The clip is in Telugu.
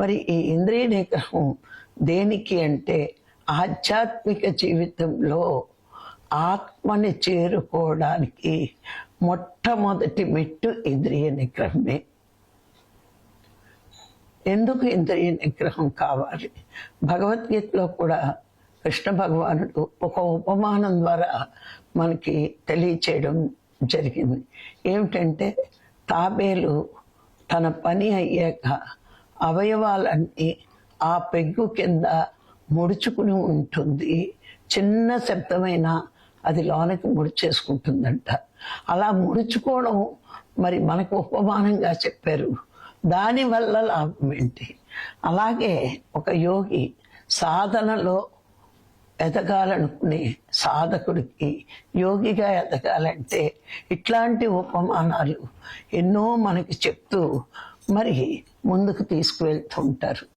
మరి ఈ ఇంద్రియ నిగ్రహం దేనికి అంటే ఆధ్యాత్మిక జీవితంలో ఆత్మని చేరుకోవడానికి మొట్టమొదటి మెట్టు ఇంద్రియ నిగ్రహమే. ఎందుకు ఇంద్రియ నిగ్రహం కావాలి? భగవద్గీతలో కూడా కృష్ణ భగవానుడు ఒక ఉపమానం ద్వారా మనకి తెలియచేయడం జరిగింది. ఏమిటంటే తాబేలు తన పని అయ్యాక అవయవాలన్నీ ఆ పెగ్గు కింద ముడుచుకుని ఉంటుంది. చిన్న శబ్దమైన అది లోనకి ముడిచేసుకుంటుందంట. అలా ముడుచుకోవడం మరి మనకు ఉపమానంగా చెప్పారు. దానివల్ల లాభం ఏంటి? అలాగే ఒక యోగి సాధనలో ఎదగాలనుకునే సాధకుడికి యోగిగా ఎదగాలంటే ఇట్లాంటి ఉపమానాలు ఎన్నో మనకి చెప్తూ మరి ముందుకు తీసుకువెళ్తూ ఉంటారు